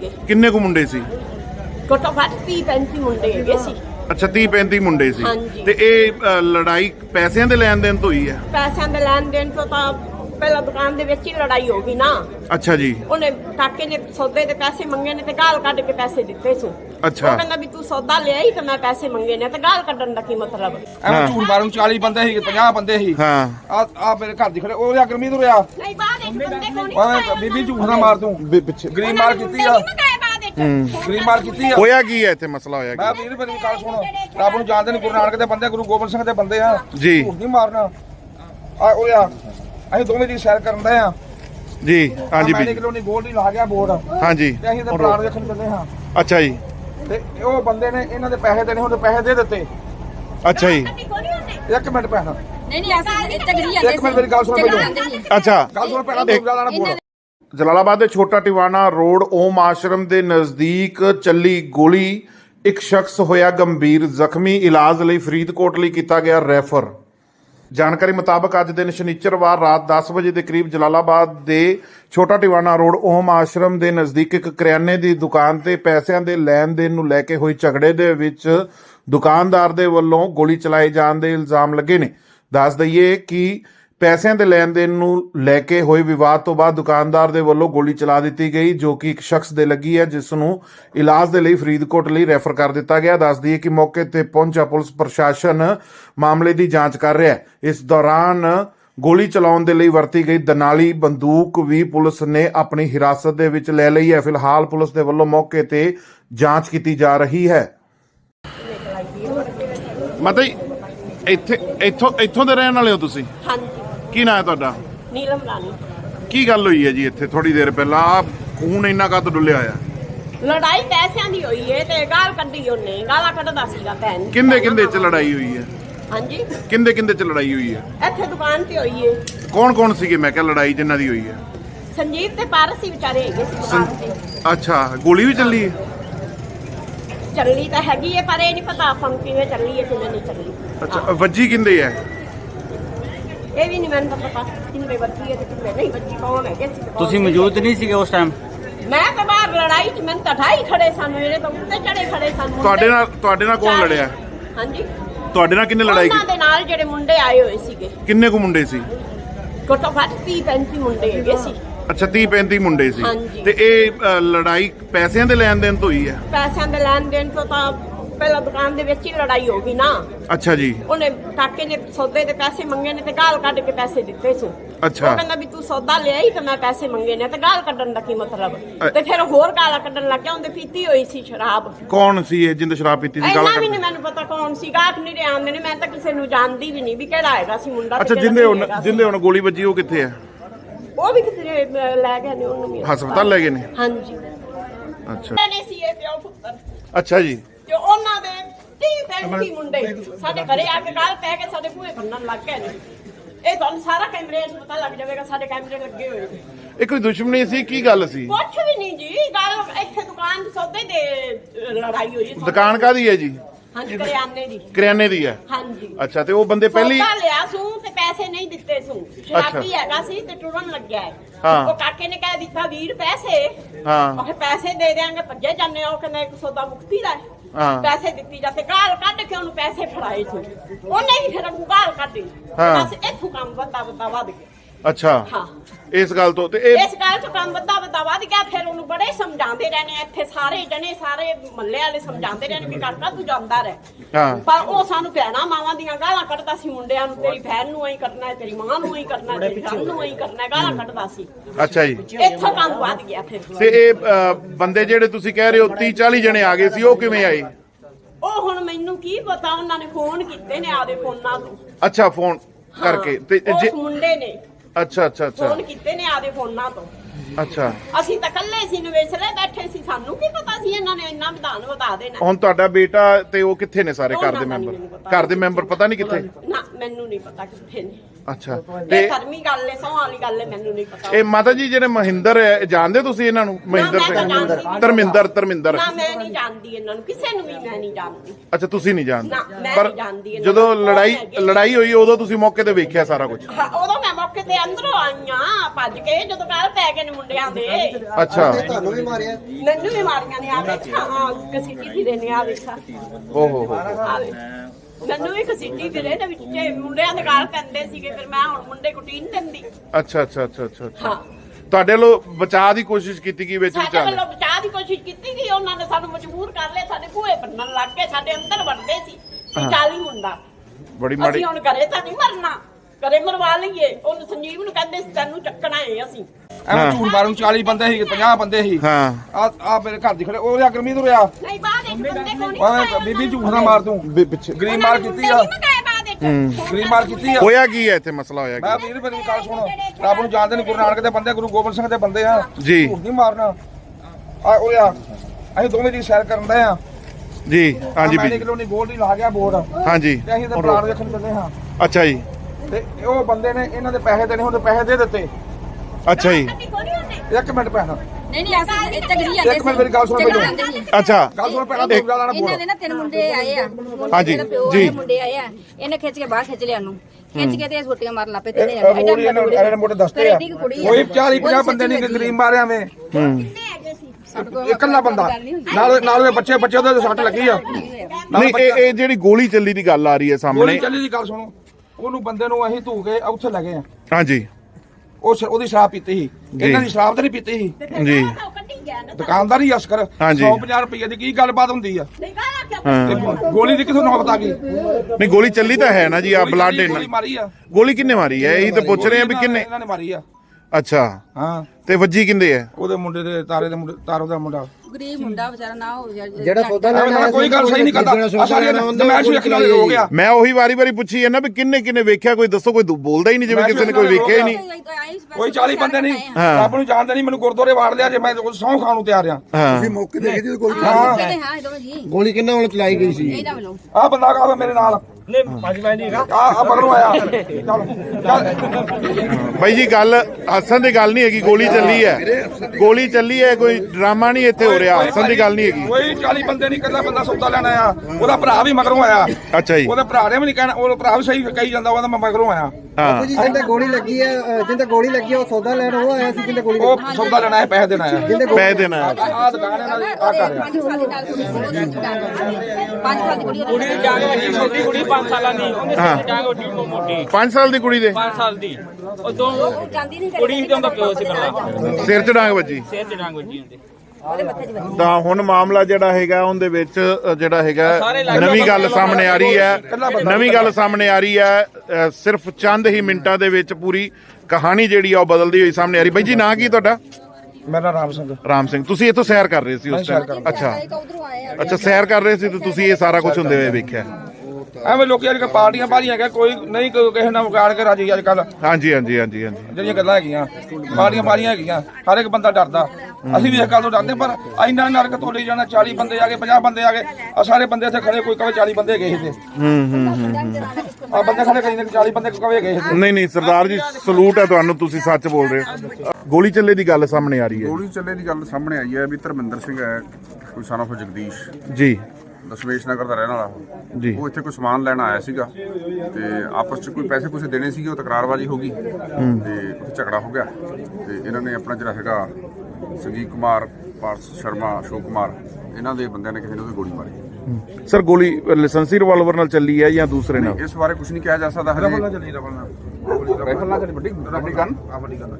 ਸੀਗੇ। ਕਿੰਨੇ ਕੁ ਮੁੰਡੇ ਸੀ? ਘੱਟੋ ਘੱਟ 30 35 ਮੁੰਡੇ ਹੈਗੇ ਸੀ। ਅੱਛਾ 30 35 ਮੁੰਡੇ ਸੀ। ਹਾਂਜੀ। ਤੇ ਇਹ ਅ, ਲੜਾਈ ਪੈਸਿਆਂ ਦੇ ਲੈਣ ਦੇਣ ਤੋਂ ਹੀ ਹੈ? ਪੈਸਿਆਂ ਦੇ ਲੈਣ ਦੇਣ ਤੋਂ ਤਾਂ ਪਹਿਲਾਂ ਦੁਕਾਨ ਦੇ ਵਿੱਚ ਹੀ ਲੜਾਈ ਹੋ ਗਈ ਨਾ। ਅੱਛਾ ਜੀ। ਉਹਨੇ ਕਾਕੇ ਨੇ ਸੌਦੇ ਦੇ ਪੈਸੇ ਮੰਗੇ ਨੇ ਤੇ ਗਾਲ ਕੱਢ ਕੇ ਪੈਸੇ ਦਿੱਤੇ ਸੀ। ਅੱਛਾ। ਉਹ ਕਹਿੰਦਾ ਵੀ ਤੂੰ ਸੌਦਾ ਲਿਆ ਹੀ ਤੇ ਮੈਂ ਪੈਸੇ ਮੰਗੇ ਨੇ ਤੇ ਗਾਲ ਕੱਢਣ ਦਾ ਕੀ ਮਤਲਬ। ਐਵੇਂ ਝੂਠ ਮਾਰੂ 40 ਬੰਦੇ ਸੀ 50 ਬੰਦੇ ਸੀ। ਹਾਂ। ਆ ਆ ਮੇਰੇ ਘਰ ਦੀ ਖੜੇ ਉਹ ਲਿਆ ਗਰਮੀ ਤੋਂ ਰਿਆ ਨਹੀਂ ਬਾਅਦ ਇੱਕ ਬੰਦੇ ਕੋਲ ਓਏ ਬੀਬੀ ਝੂਠ ਨਾ ਮਾਰ ਤੂੰ। ਵੀ ਪਿੱਛੇ ਗਰੀਬ ਮਾਰ ਕੀਤੀ ਆ। ਗਰੀਬ ਮਾਰ ਕੀਤੀ ਆ। ਹੋਇਆ ਕੀ ਹੈ ਇੱਥੇ ਮਸਲਾ ਹੋਇਆ ਮੈਂ ਕੀ ਵੀਰ ਮੇਰੀ ਗੱਲ ਸੁਣ। ਰੱਬ ਨੂੰ ਜਾਣਦੇ ਨਹੀਂ ਗੁਰੂ ਨਾਨਕ ਦੇ ਬੰਦੇ ਗੁਰੂ ਗੋਬਿੰਦ ਸਿੰਘ ਦੇ ਬੰਦੇ ਆ। ਜੀ। ਝੂਠ ਨਹੀਂ ਮਾਰਨਾ। ਆ ਉਹ ਆ। ਅਸੀਂ ਦੋਵੇਂ ਦੀ ਸੈਰ ਕਰਨ ਦੇ ਆ। ਜੀ ਹਾਂਜੀ ਮੈਂ ਵੀ ਕਿਲੋ ਨਹੀਂ ਗੋਲਡ ਹੀ ਲਾ ਗਿਆ ਬੋਰਡ। ਹਾਂਜੀ। ਤੇ ਅਸੀਂ ਤਾਂ ਪਲਾਟ ਦੇਖਣ ਚੱਲੇ ਹਾਂ। ਅੱਛਾ ਜੀ। ਤੇ ਉਹ ਬੰਦੇ ਨੇ ਇਹਨਾਂ ਦੇ ਪੈਸੇ ਦੇਣੇ ਹੁੰਦੇ ਪੈਸੇ ਦੇ ਦਿੱਤੇ। ਅੱਛਾ ਜੀ। ਇੱਕ ਮਿੰਟ ਪੈਸਾ ਨਹੀਂ ਨਹੀਂ ਅਸੀਂ ਝਗੜੀ ਜਾਂਦੇ ਇੱਕ ਮਿੰਟ ਮੇਰੀ ਗੱਲ ਸੁਣ ਪਹਿਲਾਂ ਅੱਛਾ। ਗੱਲ ਸੁਣ ਪਹਿਲਾਂ ਦੋ ਗੱਲ ਨਾ ਬੋਲ ਜਲਾਲਾਬਾਦ ਦੇ ਛੋਟਾ ਟਿਵਾਣਾ ਰੋਡ ਓਮ ਆਸ਼ਰਮ ਦੇ ਨਜ਼ਦੀਕ ਚੱਲੀ ਗੋਲੀ। ਇੱਕ ਸ਼ਖਸ ਹੋਇਆ ਗੰਭੀਰ ਜ਼ਖਮੀ। ਇਲਾਜ ਲਈ ਫਰੀਦਕੋਟ ਲਈ ਕੀਤਾ ਗਿਆ ਰੈਫਰ। ਜਾਣਕਾਰੀ ਮੁਤਾਬਕ ਅੱਜ ਦਿਨ ਸ਼ਨੀਚਰਵਾਰ ਰਾਤ 10 ਵਜੇ ਦੇ ਕਰੀਬ ਜਲਾਲਾਬਾਦ ਦੇ ਛੋਟਾ ਟਿਵਾਣਾ ਰੋਡ ਓਮ ਆਸ਼ਰਮ ਦੇ ਨਜ਼ਦੀਕ ਇੱਕ ਕਰਿਆਨੇ ਦੀ ਦੁਕਾਨ ਤੇ ਪੈਸਿਆਂ ਦੇ ਲੈਣ ਦੇਣ ਨੂੰ ਲੈ ਕੇ ਹੋਈ ਝਗੜੇ ਦੇ ਵਿੱਚ ਦੁਕਾਨਦਾਰ ਦੇ ਵੱਲੋਂ ਗੋਲੀ ਚਲਾਏ ਜਾਣ ਦੇ ਇਲਜ਼ਾਮ ਲੱਗੇ ਨੇ। ਦੱਸ ਦਈਏ ਕਿ ਪੈਸਿਆਂ ਦੇ ਲੈਣ ਦੇਣ ਨੂੰ ਲੈ ਕੇ ਹੋਏ ਵਿਵਾਦ ਤੋਂ ਬਾਅਦ ਦੁਕਾਨਦਾਰ ਦੇ ਵੱਲੋਂ ਗੋਲੀ ਚਲਾ ਦਿੱਤੀ ਗਈ ਜੋ ਕਿ ਇੱਕ ਸ਼ਖਸ ਦੇ ਲੱਗੀ ਹੈ ਜਿਸ ਨੂੰ ਇਲਾਜ ਦੇ ਲਈ ਫਰੀਦਕੋਟ ਲਈ ਰੈਫਰ ਕਰ ਦਿੱਤਾ ਗਿਆ। ਦੱਸ ਦਈਏ ਕਿ ਮੌਕੇ ਤੇ ਪਹੁੰਚਾ ਪੁਲਿਸ ਪ੍ਰਸ਼ਾਸਨ ਮਾਮਲੇ ਦੀ ਜਾਂਚ ਕਰ ਰਿਹਾ ਹੈ। ਇਸ ਦੌਰਾਨ ਗੋਲੀ ਚਲਾਉਣ ਦੇ ਲਈ ਵਰਤੀ ਗਈ ਦਨਾਲੀ ਬੰਦੂਕ ਵੀ ਪੁਲਿਸ ਨੇ ਆਪਣੀ ਹਿਰਾਸਤ ਦੇ ਵਿੱਚ ਲੈ ਲਈ ਹੈ। ਫਿਲਹਾਲ ਪੁਲਿਸ ਦੇ ਵੱਲੋਂ ਮੌਕੇ ਤੇ ਜਾਂਚ ਕੀਤੀ ਜਾ ਰਹੀ ਹੈ। ਮਤਲਬ ਇੱਥੇ ਇੱਥੋਂ ਇੱਥੋਂ ਦੇ ਰਹਿਣ ਵਾਲੇ ਹੋ ਤੁਸੀਂ? ਹਾਂਜੀ। ਕੀ ਨਾਂ ਹੈ ਤੁਹਾਡਾ? ਨੀਲਮ ਰਾਣੀ। ਕੀ ਗੱਲ ਹੋਈ ਹੈ ਜੀ ਇੱਥੇ? ਥੋੜੀ ਦੇਰ ਪਹਿਲਾਂ ਆਹ ਖੂਨ ਇੰਨਾ ਕੱਦ ਡੁੱਲਿਆ ਆ ਲੜਾਈ ਪੈਸਿਆਂ ਦੀ ਹੋਈ ਏ ਤੇ ਗਾਲ ਕੱਢੀ ਉਹਨੇ। ਗਾਲਾਂ ਕੱਢਦਾ ਸੀਗਾ ਭੈਣ। ਕਿੰਦੇ ਕਿੰਦੇ ਚ ਲੜਾਈ ਹੋਈ ਹੈ? ਹਾਂਜੀ। ਕਿੰਦੇ ਕਿੰਦੇ ਚ ਲੜਾਈ ਹੋਈ ਹੈ? ਇੱਥੇ ਦੁਕਾਨ ਤੇ ਹੋਈ ਏ। ਕੌਣ ਕੌਣ ਸੀਗੇ? ਮੈਂ ਕਿਹਾ ਲੜਾਈ ਜਿਨ੍ਹਾਂ ਦੀ ਹੋਈ ਹੈ। ਸੰਜੀਤ ਤੇ ਪਾਰਸ ਹੀ ਵਿਚਾਰੇ ਹੈਗੇ ਸੀ ਦੁਕਾਨ ਤੇ। ਅੱਛਾ ਗੋਲੀ ਵੀ ਚੱਲੀ ਹੈ? ਚੱਲੀ ਤਾਂ ਹੈਗੀ ਏ ਪਰ ਇਹ ਨਹੀਂ ਪਤਾ ਆਪਾਂ ਨੂੰ ਕਿਵੇਂ ਚੱਲੀ ਏ ਕਿਵੇਂ ਨਹੀਂ ਚੱਲੀ। ਅੱਛਾ। ਵੱਜੀ ਕਿੰਦੇ ਹੈ? ਇਹ ਵੀ ਨਹੀਂ ਮੈਨੂੰ ਤਾਂ ਪਤਾ ਕਿੰਨੇ ਵੱਜੀ ਏ ਤੇ ਕਿੰਨੇ ਨਹੀਂ ਵੱਜੀ ਕੌਣ ਹੈਗੇ ਸੀ ਤੇ ਕੌਣ ਤੁਸੀਂ। ਮੌਜੂਦ ਨਹੀਂ ਸੀਗੇ ਉਸ ਟਾਈਮ ਮੈਂ ਤਾਂ ਬਾਹਰ ਲੜਾਈ 'ਚ ਮੈਨੂੰ ਤਾਂ ਢਾਈ ਖੜੇ ਸਨ ਮੇਰੇ ਤਾਂ ਉੱਤੇ ਚੜੇ ਖੜੇ ਸਨ ਮੁੰਡੇ। ਤੁਹਾਡੇ ਨਾਲ ਤੁਹਾਡੇ ਨਾਲ ਕੌਣ ਲੜਿਆ? ਹਾਂਜੀ। ਤੁਹਾਡੇ ਨਾਲ ਕਿੰਨੇ ਲੜਾਈ ਉਹਨਾਂ ਕੀਤੀ? ਦੇ ਨਾਲ ਜਿਹੜੇ ਮੁੰਡੇ ਆਏ ਹੋਏ ਸੀਗੇ। ਕਿੰਨੇ ਕੁ ਮੁੰਡੇ ਸੀ? ਘੱਟੋ ਘੱਟ 30 35 ਮੁੰਡੇ ਹੈਗੇ ਸੀ। ਅੱਛਾ 30 35 ਮੁੰਡੇ ਸੀ। ਹਾਂਜੀ। ਤੇ ਇਹ ਅ, ਲੜਾਈ ਪੈਸਿਆਂ ਦੇ ਲੈਣ ਦੇਣ ਤੋਂ ਹੀ ਹੈ? ਪੈਸਿਆਂ ਦੇ ਲੈਣ ਦੇਣ ਤੋਂ ਤਾਂ ਪਹਿਲਾਂ ਦੁਕਾਨ ਦੇ ਵਿੱਚ ਹੀ ਲੜਾਈ ਹੋ ਗਈ ਨਾ। ਅੱਛਾ ਜੀ। ਉਹਨੇ ਕਾਕੇ ਨੇ ਸੌਦੇ ਦੇ ਪੈਸੇ ਮੰਗੇ ਨੇ ਤੇ ਗਾਲ ਕੱਢ ਕੇ ਪੈਸੇ ਦਿੱਤੇ ਸੀ। ਅੱਛਾ। ਉਹ ਕਹਿੰਦਾ ਵੀ ਤੂੰ ਸੌਦਾ ਲਿਆ ਹੀ ਤੇ ਮੈਂ ਪੈਸੇ ਮੰਗੇ ਨੇ ਤੇ ਗਾਲ ਕੱਢਣ ਦਾ ਕੀ ਮਤਲਬ? ਅ- ਤੇ ਫਿਰ ਹੋਰ ਗਾਲਾਂ ਕੱਢਣ ਲੱਗ ਗਿਆ ਉਹਦੇ ਪੀਤੀ ਹੋਈ ਸੀ ਸ਼ਰਾਬ। ਕੌਣ ਸੀ ਇਹ ਜਿੰਦ ਸ਼ਰਾਬ ਪੀਤੀ ਸੀ ਗਾਲਾਂ ਇੰਨਾ ਵੀ ਨਹੀਂ ਮੈਨੂੰ ਪਤਾ ਕੌਣ ਸੀ ਗਾਹਕ ਨਹੀਂ ਰਿਹਾ ਆਉਂਦੇ ਨੇ ਮੈਂ ਤਾਂ ਕਿਸੇ ਨੂੰ ਜਾਣਦੀ ਵੀ ਨਹੀਂ ਵੀ ਕਿਹੜਾ ਹੈਗਾ ਸੀ ਮੁੰਡਾ ਤੇ ਅੱਛਾ ਕਿਹੜਾ ਜਿੰਦੇ ਨਹੀਂ ਹੁਣ ਸੀ। ਜਿੰਦੇ ਹੁਣ ਗੋਲੀ ਵੱਜੀ ਉਹ ਕਿੱਥੇ ਹੈ ਉਹ ਵੀ ਕਿਤੇ ਅਹ, ਲੈ ਗਏ ਨੇ ਉਹਨੂੰ ਵੀ ਹਸਪਤਾਲ ਲੈ ਗਏ ਨੇ? ਹਾਂਜੀ। ਅੱਛਾ। ਨੇ ਸੀ ਇਹ ਪਿਓ ਪੁੱਤਰ। ਅੱਛਾ ਜੀ। ਦੇ 30 35 ਮੁੰਡੇ? ਸਾਡੇ ਘਰੇ ਆ ਕੇ ਗੱਲ ਪੈ ਕੇ ਸਾਡੇ ਭੂਏ ਲੱਗ ਗਏ ਨੇ। ਇਹ ਤੁਹਾਨੂੰ ਸਾਰਾ ਕੈਮਰੇ 'ਚ ਪਤਾ ਲੱਗ ਜਾਵੇਗਾ ਸਾਡੇ ਕੈਮਰੇ ਲੱਗੇ ਹੋਏ ਨੇ। ਇਹ ਕੋਈ ਦੁਸ਼ਮਣੀ ਸੀ ਕੀ ਗੱਲ ਸੀ? ਕੁਛ ਵੀ ਨਹੀਂ ਜੀ ਗੱਲ ਇੱਥੇ ਦੁਕਾਨ ਸੌਦੇ ਦੇ ਲੜਾਈ ਹੋਈ ਦੁਕਾਨ ਕਾਦੀ ਹੈ ਜੀ? ਹਾਂਜੀ ਕਰਿਆਨੇ ਦੀ। ਕਰਿਆਨੇ ਦੀ ਹੈ? ਹਾਂਜੀ। ਅੱਛਾ ਤੇ ਉਹ ਬੰਦੇ ਪਹਿਲੀ ਸੌਦਾ ਲਿਆ ਸੂ ਤੇ ਪੈਸੇ ਨਹੀਂ ਦਿੱਤੇ ਸੂ। ਸ਼ਰਾਬੀ ਹੈਗਾ ਸੀ ਤੇ ਟੁਰਨ ਲੱਗਿਆ ਹੈ। ਹਾਂ। ਉਹ ਕਾਕੇ ਨੇ ਕਹਿ ਦਿੱਤਾ ਵੀਰ ਪੈਸੇ? ਹਾਂ। ਉਹ ਪੈਸੇ ਦੇ ਦੇਾਂਗੇ ਭੱਜੇ ਜਾਂਦੇ ਆ ਉਹ ਕਹਿੰਦਾ ਇੱਕ ਸੌਦਾ ਮੁਕਤੀ ਦਾ ਹੈ। ਹਾਂ। ਪੈਸੇ ਦਿੱਤੀ ਜਾਂਦੇ ਗਾਲ ਕੱਢ ਕੇ ਉਹਨੂੰ ਪੈਸੇ ਫੜਾਏ ਸੀ। ਉਹਨੇ ਵੀ ਫਿਰ ਅੱਗੋਂ ਗਾਲ ਕੱਢੀ। ਹਾਂ। ਬਸ ਇੱਥੋਂ ਕੰਮ ਵੱਧਾ ਵੱਧਾ ਵੱਧ ਗਿਆ। ਅੱਛਾ। ਹਾਂ। ਇਸ ਗੱਲ ਤੋਂ ਤੇ ਇਹ ਇਸ ਗੱਲ ਤੋਂ ਕੰਮ ਵੱਧਾ ਵੱਧਾ ਵੱਧ ਗਿਆ ਫਿਰ ਉਹਨੂੰ ਬੜੇ ਸਮਝਾਉਂਦੇ ਰਹਿਣੇ ਇੱਥੇ ਸਾਰੇ ਜਣੇ ਸਾਰੇ ਮੱਲੇ ਵਾਲੇ ਸਮਝਾਉਂਦੇ ਰਹਿਣੇ ਵੀ ਕਾਕਾ ਤੂੰ ਜਾਂਦਾ ਰਹਿ। ਹਾਂ। ਪਰ ਉਹ ਸਾਨੂੰ ਭੈਣਾਂ ਮਾਵਾਂ ਦੀਆਂ ਗਾਲਾਂ ਕੱਢਦਾ ਸੀ ਮੁੰਡਿਆਂ ਨੂੰ ਤੇਰੀ ਭੈਣ ਨੂੰ ਐਂ ਕਰਨਾ ਹੈ ਤੇਰੀ ਮਾਂ ਨੂੰ ਐਂ ਕਰਨਾ ਹੈ ਤੇਰੀ ਭੈਣ ਨੂੰ ਐਂ ਕਰਨਾ ਹੈ ਗਾਲਾਂ ਕੱਢਦਾ ਸੀ। ਅੱਛਾ ਜੀ। ਇੱਥੋਂ ਕੰਮ ਵੱਧ ਗਿਆ ਫਿਰ। ਤੇ ਇਹ ਅ, ਬੰਦੇ ਜਿਹੜੇ ਤੁਸੀਂ ਕਹਿ ਰਹੇ ਹੋ 30 40 ਜਣੇ ਆ ਗਏ ਸੀ ਉਹ ਕਿਵੇਂ ਆਏ? ਉਹ ਹੁਣ ਮੈਨੂੰ ਕੀ ਪਤਾ ਉਹਨਾਂ ਨੇ ਫੋਨ ਕੀਤੇ ਨੇ ਆਦੇ ਫੋਨਾਂ ਤੋਂ। ਅੱਛਾ ਫੋਨ ਕਰਕੇ। ਤੇ ਉਸ ਮੁੰਡੇ ਨੇ ਅੱਛਾ ਅੱਛਾ ਅੱਛਾ। ਫੋਨ ਕੀਤੇ ਨੇ ਆਦੇ ਫੋਨਾਂ ਤੋਂ। ਅੱਛਾ। ਅਸੀਂ ਤਾਂ ਇਕੱਲੇ ਸੀ ਨਵੇਸਲੇ ਬੈਠੇ ਸੀ ਸਾਨੂੰ ਕੀ ਪਤਾ ਸੀ ਇਹਨਾਂ ਨੇ ਇੰਨਾ ਵਿਧਾਨ ਵਧਾ ਦੇਣਾ। ਹੁਣ ਤੁਹਾਡਾ ਬੇਟਾ ਤੇ ਉਹ ਕਿੱਥੇ ਨੇ ਸਾਰੇ ਘਰ ਉਹਨਾਂ ਦੇ ਮੈਂਬਰ? ਪਤਾ। ਘਰ ਦੇ ਮੈਂਬਰ ਪਤਾ ਨਹੀਂ ਕਿੱਥੇ? ਨਾ ਮੈਨੂੰ ਨਹੀਂ ਪਤਾ ਕਿੱਥੇ ਨੇ। ਅੱਛਾ ਇਹ ਤੇ ਧਰਮੀ ਗੱਲ ਹੈ ਸੌਂ ਵਾਲੀ ਗੱਲ ਹੈ ਮੈਨੂੰ ਨਹੀਂ ਪਤਾ। ਇਹ ਮਾਤਾ ਜੀ ਜਿਹੜੇ ਮਹਿੰਦਰ ਹੈ ਜਾਣਦੇ ਤੁਸੀਂ ਇਹਨਾਂ ਨੂੰ? ਮਹਿੰਦਰ ਮੈਂ ਤਾਂ ਜਾਣਦੀ ਸਿੰਘ ਨਹੀਂ। ਧਰਮਿੰਦਰ ਧਰਮਿੰਦਰ। ਨਾ ਮੈਂ ਨਹੀਂ ਜਾਣਦੀ ਇਹਨਾਂ ਨੂੰ। ਕਿਸੇ ਨੂੰ ਵੀ ਮੈਂ ਨਹੀਂ ਜਾਣਦੀ। ਅੱਛਾ ਤੁਸੀਂ ਨਹੀਂ ਨਾ, ਜਾਣਦੇ ਮੈਂ ਪਰ ਨਹੀਂ ਜਾਣਦੀ ਇਹਨਾਂ ਜਦੋਂ ਨੂੰ। ਲੜਾਈ ਹੈਗੇ? ਲੜਾਈ ਹੋਈ ਉਦੋਂ ਤੁਸੀਂ ਮੌਕੇ ਤੇ ਵੇਖਿਆ ਸਾਰਾ ਕੁਝ ਹਾਂ, ਉਦੋਂ ਮੈਂ ਮੌਕੇ ਤੇ ਅੰਦਰੋਂ ਆਈਆਂ ਭੱਜ ਕੇ ਜਦੋਂ ਕੱਲ ਪੈ ਗਏ ਨੇ ਮੁੰਡਿਆਂ ਦੇ। ਅੱਛਾ। ਤੁਹਾਨੂੰ ਵੀ ਮਾਰਿਆ ਮੈਨੂੰ ਵੀ ਮਾਰੀਆਂ ਨੇ ਆ ਵੇਖਾ। ਹਾਂ ਕਸੀਟੀ ਫਿਰੇ ਨੇ ਆ ਵੇਖਾ। ਓ ਹੋ ਹੋ ਆ ਵੇਖ। ਮੈਨੂੰ ਵੀ ਕਸੀਟੀ ਦੇ ਵਿੱਚ ਮੁੰਡਿਆਂ ਦੇ ਗਾਲ ਪੈਂਦੇ ਸੀਗੇ ਫਿਰ ਮੈਂ ਹੁਣ ਮੁੰਡੇ ਕੁੱਟੀ ਨਹੀਂ ਦਿੰਦੀ। ਅੱਛਾ ਅੱਛਾ ਅੱਛਾ ਅੱਛਾ ਅੱਛਾ। ਹਾਂ। ਤੁਹਾਡੇ ਲੋ ਬਚਾਅ ਦੀ ਕੋਸ਼ਿਸ਼ ਕੀਤੀ ਗਈ ਵਿੱਚ ਸਾਡੇ ਵਿਚਾਲੇ? ਵੱਲੋਂ ਬਚਾਅ ਦੀ ਕੋਸ਼ਿਸ਼ ਕੀਤੀ ਗਈ ਉਹਨਾਂ ਨੇ ਸਾਨੂੰ ਮਜਬੂਰ ਕਰ ਲਿਆ ਸਾਡੇ ਭੂਏ ਬੰਨਣ ਲੱਗ ਗਏ ਸਾਡੇ ਅੰਦਰ ਵੜਦੇ ਸੀ 40 ਮੁੰਡਾ। ਬੜੀ ਮਾੜੀ ਅਸੀਂ ਹੁਣ ਘਰੇ ਤਾਂ ਨਹੀਂ ਮਰਨਾ। ਘਰੇ ਮਰਵਾ ਲਈਏ। ਉਹਨੂੰ ਸੰਜੀਵ ਨੂੰ ਕਹਿੰਦੇ ਸੀ ਤੈਨੂੰ ਚੱਕਣਾ ਹੈ ਅਸੀਂ। ਐਵੇਂ ਝੂਠ ਮਾਰੂ 40 ਬੰਦੇ ਸੀ 50 ਬੰਦੇ ਸੀ। ਹਾਂ। ਆ ਆ ਮੇਰੇ ਘਰ ਦੀ ਖੜੇ ਉਹ ਆ ਗਰਮੀ ਤੋਂ ਰਿਆ ਨਹੀਂ ਬਾਅਦ ਇੱਕ ਬੰਦੇ ਕੋਲ ਨਹੀਂ ਓਏ ਬੀਬੀ ਝੂਠ ਨਾ। ਮਾਰ ਤੂੰ। ਵੀ ਪਿੱਛੇ ਗਰੀਬ ਮਾਰ ਕੀਤੀ ਆ। ਗਰੀਬ ਮਾਰ ਕੀਤੀ ਆ। ਹੋਇਆ ਕੀ ਹੈ ਇੱਥੇ? ਮਸਲਾ ਹੋਇਆ ਮੈਂ ਕੀ? ਵੀਰ ਮੇਰੀ ਗੱਲ ਸੁਣ। ਰੱਬ ਨੂੰ ਜਾਣਦੇ ਨੇ ਗੁਰੂ ਨਾਨਕ ਦੇ ਬੰਦੇ ਗੁਰੂ ਗੋਬਿੰਦ ਸਿੰਘ ਦੇ ਬੰਦੇ ਆ। ਜੀ। ਝੂਠ ਨਹੀਂ ਮਾਰਨਾ। ਆ ਉਹ ਆ। ਅਸੀਂ ਦੋਵੇਂ ਜੀ ਸੈਰ ਕਰਨ ਦੇ ਆ। ਜੀ ਹਾਂਜੀ ਮੈਂ ਵੀ ਕਲੋਨੀ ਗੋਲਡੀ ਲਾ ਗਿਆ ਬੋਰਡ। ਹਾਂਜੀ। ਤੇ ਅਸੀਂ ਤੇ ਪਲਾਟ ਵੇਖਣ ਚੱਲੇ ਹਾਂ। ਅੱਛਾ ਜੀ। ਤੇ ਉਹ ਬੰਦੇ ਨੇ ਇਹਨਾਂ ਦੇ ਪੈਸੇ ਦੇਣੇ ਹੁੰਦੇ ਪੈਸੇ ਦੇ ਦਿੱਤੇ। ਅੱਛਾ ਜੀ। ਇੱਕ ਮਿੰਟ ਪੈਸਾ ਨਹੀਂ ਨਹੀਂ ਅਸੀਂ ਜਾਂਦੇ ਇੱਕ ਮਿੰਟ ਮੇਰੀ ਗੱਲ ਸੁਣ ਝਗੜੀ ਪਹਿਲਾਂ। ਜਾਂਦੇ ਸੀ। ਅੱਛਾ। ਗੱਲ ਸੁਣ ਪਹਿਲਾਂ ਦੋ ਗਾਲਾਂ ਨਾ ਇਹਨਾਂ ਦੇ ਨਾ ਤਿੰਨ ਮੁੰਡੇ ਆਏ ਆ। ਹਾਂਜੀ, ਜੀ। ਦੇ ਮੁੰਡੇ ਆਏ ਆ। ਇਹਨੇ ਖਿੱਚ ਕੇ ਬਾਹਰ ਖਿੱਚ ਲਿਆ ਉਹਨੂੰ। ਖਿੱਚ ਕੇ ਤੇ ਛੋਟੀਆਂ ਮਾਰਨ ਲੱਪੇ ਤੇ ਇਹਨਾਂ ਇਹਨਾਂ ਮੋਟੇ ਦੱਸਦੇ ਆ। ਕੋਈ 40 50 ਬੰਦੇ ਨਹੀਂ ਗਰੀਬ ਮਾਰਿਆ ਵੇ। ਇਕੱਲਾ ਬੰਦਾ। ਨਾਲ ਨਾਲ ਦੇ ਬੱਚੇ ਬੱਚੇ ਉਹਦੇ ਸੱਟ ਲੱਗੀ ਆ। ਨਾਲ ਨਹੀਂ ਇਹ ਇਹ ਜਿਹੜੀ ਗੋਲੀ ਚੱਲੀ ਦੀ ਗੱਲ ਆ ਰਹੀ ਹੈ ਗੋਲੀ ਸਾਹਮਣੇ ਚੱਲੀ ਦੀ ਗੱਲ ਸੁਣੋ। ਉਹਨੂੰ ਬੰਦੇ ਨੂੰ ਅਸੀਂ ਧੂ ਕੇ ਉੱਥੇ ਲੱਗੇ ਆ। ਹਾਂਜੀ। ਉਹ ਸ਼- ਉਹਦੀ ਸ਼ਰਾਬ ਪੀਤੀ ਸੀ। ਇਹਨਾਂ ਦੀ ਸ਼ਰਾਬ ਤਾਂ ਨਹੀਂ ਪੀਤੀ ਸੀ। ਜੀ। ਕੱਢੀ ਗਿਆ ਨਾ। ਦੁਕਾਨਦਾਰ ਹੀ ਅਸਕਰ ਹਾਂਜੀ। 150 ਰੁਪਏ ਦੀ ਕੀ ਗੱਲਬਾਤ ਹੁੰਦੀ ਆ? ਨਹੀਂ ਗਾਲਾਂ ਕਿਉਂ ਹਾਂ। ਤੇ ਗੋ- ਗੋਲੀ ਦੀ ਕਿਥੋਂ ਨੌਬਤ ਆ ਗਈ? ਨਹੀਂ ਗੋਲੀ ਚੱਲੀ ਤਾਂ ਹੈ ਨਾ ਜੀ ਆ ਗੋਲੀ ਬਲੱਡ ਗੋਲੀ ਇਹਨਾਂ ਮਾਰੀ ਆ। ਗੋਲੀ ਕਿੰਨੇ ਮਾਰੀ ਹੈ ਇਹੀ ਤਾਂ ਪੁੱਛ ਰਹੇ ਆ ਵੀ ਗੋਲੀ ਕਿੰਨੇ। ਇਹਨਾਂ ਨੇ ਮਾਰੀ ਆ। ਅੱਛਾ। ਹਾਂ। ਤੇ ਵੱਜੀ ਕਿੰਦੇ ਹੈ ਉਹਦੇ ਮੁੰਡੇ ਦੇ ਤਾਰੇ ਦੇ ਮੁੰਡੇ ਤਾਰੋ ਦਾ ਮੁੰਡਾ। ਗਰੀਬ ਮੁੰਡਾ ਵਿਚਾਰਾ ਨਾ ਹੋ ਜਿਹੜਾ ਸੌਦਾ ਲੈਣ ਆਇਆ ਕੋਈ ਗੱਲ ਸਹੀ ਨਹੀਂ ਕਰਦਾ। ਸਾਰੀ ਨਮਾਇਸ਼ ਵੇਖ ਨਾਲ ਹੋ ਗਿਆ। ਮੈਂ ਉਹੀ ਵਾਰੀ ਵਾਰੀ ਪੁੱਛੀ ਹੈ ਨਾ ਵੀ ਕਿੰਨੇ ਕਿੰਨੇ ਵੇਖਿਆ ਕੋਈ ਦੱਸੋ ਕੋਈ ਬੋਲਦਾ ਹੀ ਨਹੀਂ ਜਿਵੇਂ ਕਿਸੇ ਨੇ ਕੋਈ ਵੇਖਿਆ ਹੀ ਨਹੀਂ। ਕੋਈ 40 ਬੰਦੇ ਨਹੀਂ। ਰੱਬ ਨੂੰ ਜਾਣਦੇ ਨਹੀਂ ਮੈਨੂੰ ਗੁਰਦੁਆਰੇ ਵਾੜ ਲਿਆ ਜੇ ਮੈਂ ਸੌਂ ਖਾਣ ਨੂੰ ਤਿਆਰ ਆ। ਹਾਂ। ਮੌਕੇ ਤੇ ਗੋਲੀ ਹਾਂ ਹਾਂ। ਇਹ ਦੋਵੇਂ ਜੀ। ਗੋਲੀ ਕਿੰਨਾ ਹੁਣ ਚਲਾਈ ਗਈ ਸੀ? ਆ ਬੰਦਾ ਕਾ ਮੇਰੇ ਨਾਲ। ਨਹੀਂ ਪੰਜ ਮੈਂ ਨਹੀਂ ਆ ਆ ਮਗਰੋਂ ਆਇਆ। ਚੱਲ ਚੱਲ। ਬਾਈ ਜੀ ਗੱਲ ਹੱਸਣ ਦੀ ਗੱਲ ਨਹੀਂ ਹੈਗੀ ਗੋਲੀ ਚੱਲੀ ਹੈ। ਗੋਲੀ ਚੱਲੀ ਹੈ ਕੋਈ ਡਰਾਮਾ ਨਹੀਂ ਇੱਥੇ ਹੋ ਰਿਹਾ ਹੱਸਣ ਦੀ ਗੱਲ ਨਹੀਂ ਹੈਗੀ। ਕੋਈ 40 ਬੰਦੇ ਨਹੀਂ ਇਕੱਲਾ ਬੰਦਾ ਸੌਦਾ ਲੈਣ ਆਇਆ। ਉਹਦਾ ਭਰਾ ਵੀ ਮਗਰੋਂ ਆਇਆ। ਅੱਛਾ ਜੀ। ਉਹਦੇ ਭਰਾ ਨੇ ਵੀ ਨਹੀਂ ਕਹਿਣਾ ਉਹ ਭਰਾ ਵੀ ਸਹੀ ਕਹੀ ਜਾਂਦਾ ਉਹਦਾ ਮੈਂ ਮਗਰੋਂ ਆਇਆ। ਹਾਂ। ਜੀ ਜਿੰਦੇ ਗੋਲੀ ਲੱਗੀ ਹੈ ਅ, ਜਿੰਦੇ ਗੋਲੀ ਲੱਗੀ ਹੈ ਉਹ ਸੌਦਾ ਲੈਣ ਉਹ ਆਇਆ ਸੀ ਜਿੰਦੇ ਗੋਲੀ ਉਹ ਸੌਦਾ ਲੈਣ ਆਇਆ ਪੈਸੇ ਦੇਣ ਆਇਆ। ਪੈ ਦੇਣਾ ਹੈ। ਆ ਦੁਕਾਨ ਇਹਨਾਂ ਦੀ ਆ ਕਰ ਰਿਹਾ 5 ਸਾਲ ਦੀ ਨਾਲ ਕੁੜੀ ਸੀ ਉਹਦੀ ਪੰਜ ਸਾਲ ਦੀ ਕੁੜੀ ਉਹਦੀ ਜਾਗ ਵੱਡੀ ਛੋਟੀ ਕੁੜੀ 5 ਸਾਲਾਂ ਦੀ। ਉਹਨੇ ਹਾਂ। ਸਿਰ ਜਾਗ ਵੱਡੀ ਮੋਟੀ। 5 ਸਾਲ ਦੀ ਕੁੜੀ ਦੇ? 5 ਸਾਲ ਦੀ। ਉਹ ਦੋ ਜਾਂਦੀ ਨਹੀਂ ਕੁੜੀ ਤੇ ਉਹਦਾ ਪਿਓ ਸੀ ਕੱਲਾ। ਸਿਰ 'ਚ ਡਾਂਗ ਵੱਜੀ। ਸਿਰ ਤੇ ਡਾਂਗ ਵੱਜੀ ਹੁੰਦੇ ਉਹਦੇ। ਮੱਥੇ 'ਚ ਵੱਜੀ ਤਾਂ ਹੁਣ ਮਾਮਲਾ ਜਿਹੜਾ ਹੈਗਾ ਉਹਦੇ ਵਿੱਚ ਜਿਹੜਾ ਹੈਗਾ ਨਵੀਂ ਗੱਲ ਸਾਹਮਣੇ ਆ ਰਹੀ ਹੈ। ਨਵੀਂ ਗੱਲ ਸਾਹਮਣੇ ਆ ਰਹੀ ਹੈ। ਸਿਰਫ ਚੰਦ ਹੀ ਮਿੰਟਾਂ ਦੇ ਵਿੱਚ ਪੂਰੀ ਕਹਾਣੀ ਜਿਹੜੀ ਆ ਉਹ ਬਦਲਦੀ ਹੋਈ ਸਾਹਮਣੇ ਆ ਰਹੀ। ਬਾਈ ਜੀ ਨਾਂ ਕੀ ਤੁਹਾਡਾ? ਮੇਰਾ ਰਾਮ ਸਿੰਘ ਰਾਮ ਸਿੰਘ। ਤੁਸੀਂ ਇੱਥੋਂ ਸੈਰ ਕਰ ਰਹੇ ਸੀ ਉਸ ਟਾਈਮ ਅੱਛਾ। ਅੱਛਾ ਸੈਰ ਕਰ ਰਹੇ ਸੀ ਤੇ ਤੁਸੀਂ ਇਹ ਸਾਰਾ ਕੁਝ ਹੁੰਦੇ ਹੋਏ ਵੇਖਿਆ। ਐਵੇਂ ਲੋਕੀ ਅੱਜ ਕੱਲ੍ਹ ਪਾਰਟੀਆਂ ਬਾਰੀਆਂ ਹੈਗਾ ਕੋਈ ਨਹੀਂ ਕੋਈ ਕਿਸੇ ਨਾਲ ਵਿਗਾੜ ਕੇ ਰਾਜੀ ਅੱਜ ਕੱਲ ਹਾਂਜੀ ਹਾਂਜੀ ਹਾਂਜੀ ਹਾਂਜੀ। ਜਿਹੜੀਆਂ ਗੱਲਾਂ ਹੈਗੀਆਂ ਪਾਰਟੀਆਂ ਬਾਰੀਆਂ ਹੈਗੀਆਂ ਹਰ ਇੱਕ ਬੰਦਾ ਡਰਦਾ। ਅਸੀਂ ਵੀ ਇਸ ਗੱਲ ਤੋਂ ਡਰਦੇ ਪਰ ਇੰਨਾ ਨਰਕ ਤੋਂ ਲਈ ਜਾਣਾ 40 ਬੰਦੇ ਆ ਗਏ 50 ਬੰਦੇ ਆ ਗਏ ਆ ਸਾਰੇ ਬੰਦੇ ਇੱਥੇ ਖੜੇ ਕੋਈ ਕਵੇ 40 ਬੰਦੇ ਗਏ ਸੀ ਹੂੰ ਹੂੰ ਹੂੰ ਆ ਬੰਦੇ ਖੜੇ ਕਈ ਨੇ 40 ਬੰਦੇ ਕਵੇ ਗਏ ਸੀ ਨਹੀਂ ਨਹੀਂ ਸਰਦਾਰ ਜੀ ਸਲੂਟ ਹੈ ਤੁਹਾਨੂੰ ਤੁਸੀਂ ਸੱਚ ਬੋਲ ਰਹੇ ਹੋ। ਗੋਲੀ ਚੱਲੇ ਦੀ ਗੱਲ ਸਾਹਮਣੇ ਆ ਰਹੀ ਹੈ। ਗੋਲੀ ਚੱਲੇ ਦੀ ਗੱਲ ਸਾਹਮਣੇ ਆਈ ਹੈ ਵੀ ਧਰਮਿੰਦਰ ਸਿੰਘ ਹੈ ਕੋਈ son of ਜਗਦੀਸ਼। ਜੀ। ਦਸ਼ਮੇਸ਼ ਨਗਰ ਦਾ ਰਹਿਣ ਵਾਲਾ ਉਹ। ਜੀ। ਉਹ ਇੱਥੇ ਕੋਈ ਸਮਾਨ ਲੈਣ ਆਇਆ ਸੀਗਾ ਤੇ ਆਪਸ 'ਚ ਕੋਈ ਪੈਸੇ ਪੂਸੇ ਦੇਣੇ ਸੀਗੇ ਉਹ ਤਕਰਾਰਬਾਜ਼ੀ ਹੋ ਗਈ। ਤੇ ਉੱਥੇ ਝਗੜਾ ਹੋ ਗਿਆ ਤੇ ਇਹਨਾਂ ਨੇ ਆਪਣਾ ਜਿਹੜਾ ਹੈਗਾ ਸੰਜੀਵ ਕੁਮਾਰ ਪਾਰਸ ਸ਼ਰਮਾ ਅਸ਼ੋਕ ਕੁਮਾਰ ਇਹਨਾਂ ਦੇ ਬੰਦਿਆਂ ਨੇ ਕਿਸੇ ਨੇ ਉਹਦੀ ਗੋਲੀ ਮਾਰੀ। ਸਰ ਗੋਲੀ ਲਾਇਸੈਂਸੀ ਰਿਵਾਲਵਰ ਨਾਲ ਚੱਲੀ ਹੈ ਜਾਂ ਦੂਸਰੇ ਨਾਲ? ਇਸ ਬਾਰੇ ਕੁਝ ਨਹੀਂ ਕਿਹਾ ਜਾ ਸਕਦਾ ਹਜੇ। ਚੱਲੀ ਰਫਲ ਨਾਲ। ਰਾਈਫਲ ਨਾਲ ਚੱਲੀ ਵੱਡੀ ਵੱਡੀ ਗਨ ਆ ਵੱਡੀ ਗੱਲ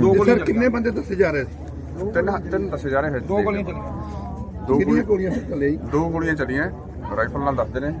ਦੋ ਗੋਲੀਆਂ ਸਰ ਕਿੰਨੇ ਬੰਦੇ ਦੱਸੇ ਜਾ ਰਹੇ? ਸੀ ਤਿੰਨ ਤਿੰਨ ਦੱਸੇ ਜਾ ਰਹੇ ਹੈ ਦੋ ਗੋਲੀਆਂ ਚੱਲੀਆਂ। ਦੋ ਗੋਲੀਆਂ ਚੱਲੀਆਂ? ਰਾਈਫਲ ਨਾਲ ਦੱਸਦੇ ਨੇ।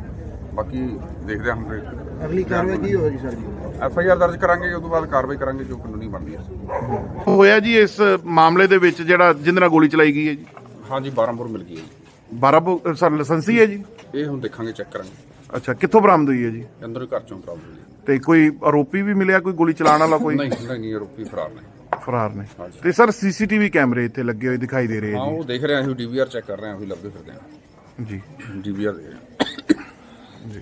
ਬਾਕੀ ਦੇਖਦੇ ਹਾਂ ਹੁਣ। ਫਿਰ ਅਗਲੀ ਕਾਰਵਾਈ ਕੀ ਹੋਵੇਗੀ ਸਰ ਜੀ? ਐਫ ਆਈ ਆਰ ਦਰਜ ਕਰਾਂਗੇ ਉਸ ਤੋਂ ਬਾਅਦ ਕਾਰਵਾਈ ਕਰਾਂਗੇ ਜੋ ਕਾਨੂੰਨੀ ਬਣਦੀ ਹੈ। ਹੋਇਆ ਜੀ ਇਸ ਮਾਮਲੇ ਦੇ ਵਿੱਚ ਜਿਹੜਾ ਨਾਲ ਗੋਲੀ ਚਲਾਈ ਗਈ ਹੈ ਜੀ? ਹਾਂਜੀ 12 ਬੋਰ ਮਿਲ ਗਈ ਹੈ ਜੀ। 12 ਬੋ- ਸਰ ਲਾਇਸੈਂਸੀ ਹੈ ਜੀ? ਇਹ ਹੁਣ ਦੇਖਾਂਗੇ ਚੈੱਕ ਕਰਾਂਗੇ। ਅੱਛਾ ਕਿੱਥੋਂ ਬਰਾਮਦ ਹੋਈ ਹੈ ਜੀ? ਅੰਦਰ ਹੀ ਘਰ ਚੋਂ ਪ੍ਰਾਪਤ ਹੋਈ ਹੈ। ਤੇ ਕੋਈ ਆਰੋਪੀ ਵੀ ਮਿਲਿਆ ਕੋਈ ਗੋਲੀ ਚਲਾਉਣ ਵਾਲਾ ਕੋਈ? ਨਹੀਂ ਨਹੀਂ ਨਹੀਂ ਆਰੋਪੀ ਫਰਾਰ ਨੇ। ਫਰਾਰ ਨੇ। ਤੇ ਸਰ ਸੀਸੀਟੀਵੀ ਕੈਮਰੇ ਇੱਥੇ ਲੱਗੇ ਹੋਏ ਦਿਖਾਈ ਦੇ ਰਹੇ ਹਾਂ ਹੈ ਉਹ ਦੇਖ ਰਹੇ ਹਾਂ ਅਸੀਂ ਡੀਵੀਆਰ ਚੈੱਕ ਕਰ ਰਹੇ ਹਾਂ ਅਸੀਂ ਲੱਭਦੇ ਫਿਰਦੇ ਹਾਂ। ਜੀ। ਡੀਵੀਆਰ ਦੇ ਰਹੇ ਜੀ।